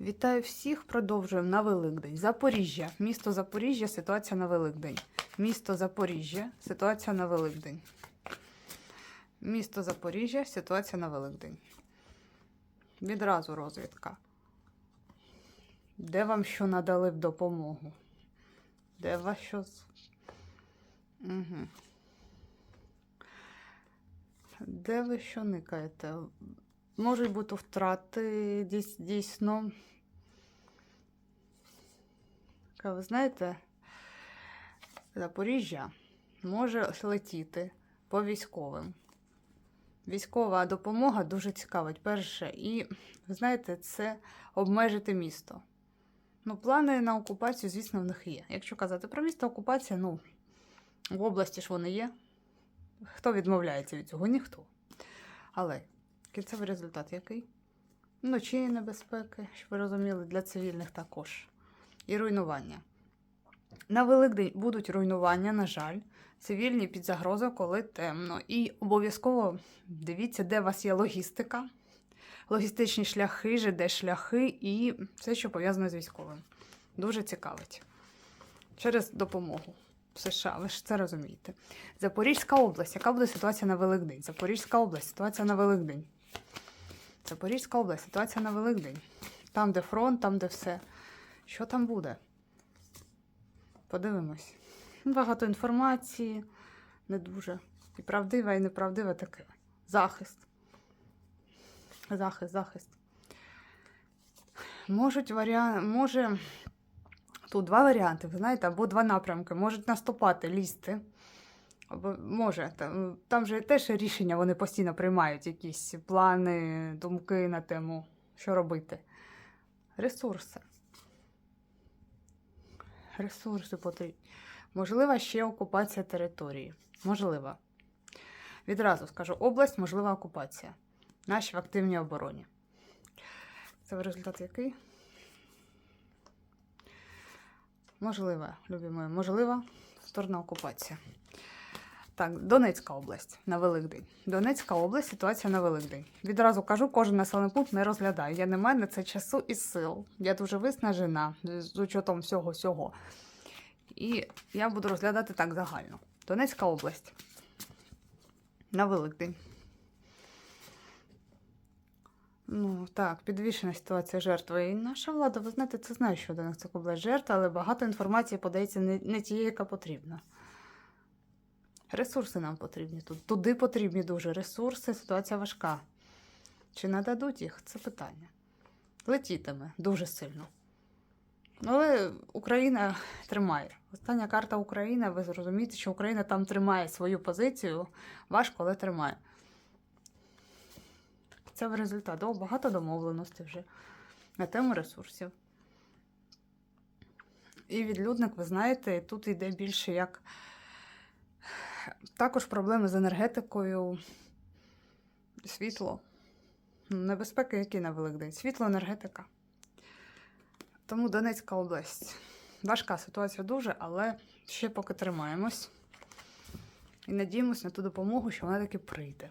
Вітаю всіх. Продовжуємо на Великдень. Запоріжжя. Місто Запоріжжя. Ситуація на Великдень. Місто Запоріжжя. Ситуація на Великдень. Місто Запоріжжя. Ситуація на Великдень. Відразу розвідка. Де вам що надали в допомогу? Де вас що? Угу. Де ви що никаєте? Можуть бути втрати дійс- дійсно. Ви знаєте, Запоріжжя може летіти по військовим. Військова допомога дуже цікавить. Перше, і ви знаєте, це обмежити місто. Ну, плани на окупацію, звісно, в них є. Якщо казати про місто, окупація, ну, в області ж вони є. Хто відмовляється від цього? Ніхто. Але кінцевий результат який? Вночі небезпеки, щоб ви розуміли, для цивільних також. І руйнування. На Великдень будуть руйнування, на жаль, цивільні під загрозою, коли темно. І обов'язково дивіться, де у вас є логістика, логістичні шляхи, ЖД шляхи і все, що пов'язано з військовим. Дуже цікавить. Через допомогу в США, ви ж це розумієте. Запорізька область. Яка буде ситуація на Великдень? Запорізька область, ситуація на Великдень. Запорізька область, ситуація на Великдень. Там, де фронт, там, де все. Що там буде? Подивимось. Багато інформації, не дуже. І правдива, і неправдива таке. Захист. Захист, захист. Можуть варіант, може. Тут два варіанти, ви знаєте, або два напрямки. Можуть наступати, лізти. Може, там, там же теж рішення вони постійно приймають, якісь плани, думки на тему, що робити. Ресурси. Ресурси потрібні. Можлива ще окупація території. Можлива. Відразу скажу: область, можлива окупація. Наші в активній обороні. Це результат який? Можлива, любі мої, можлива сторона окупація. Так, Донецька область на Великдень. Донецька область, ситуація на Великдень. Відразу кажу, кожен населений пункт не розглядаю. Я не маю на це часу і сил. Я дуже виснажена з учетом всього всього. І я буду розглядати так загально. Донецька область. На Великдень. Ну, так, підвішена ситуація жертви. І наша влада, ви знаєте, це знає, що Донецька область жертва, але багато інформації подається не, не тієї, яка потрібна. Ресурси нам потрібні тут. Туди потрібні дуже ресурси, ситуація важка. Чи нададуть їх? Це питання. Летітиме дуже сильно. Але Україна тримає. Остання карта Україна, ви зрозумієте, що Україна там тримає свою позицію. Важко, але тримає. Це в результат. О, багато домовленостей вже на тему ресурсів. І відлюдник, ви знаєте, тут йде більше як. Також проблеми з енергетикою, світло. Небезпеки, які на Великдень? Світло, енергетика. Тому Донецька область. Важка ситуація дуже, але ще поки тримаємось. І надіємось на ту допомогу, що вона таки прийде.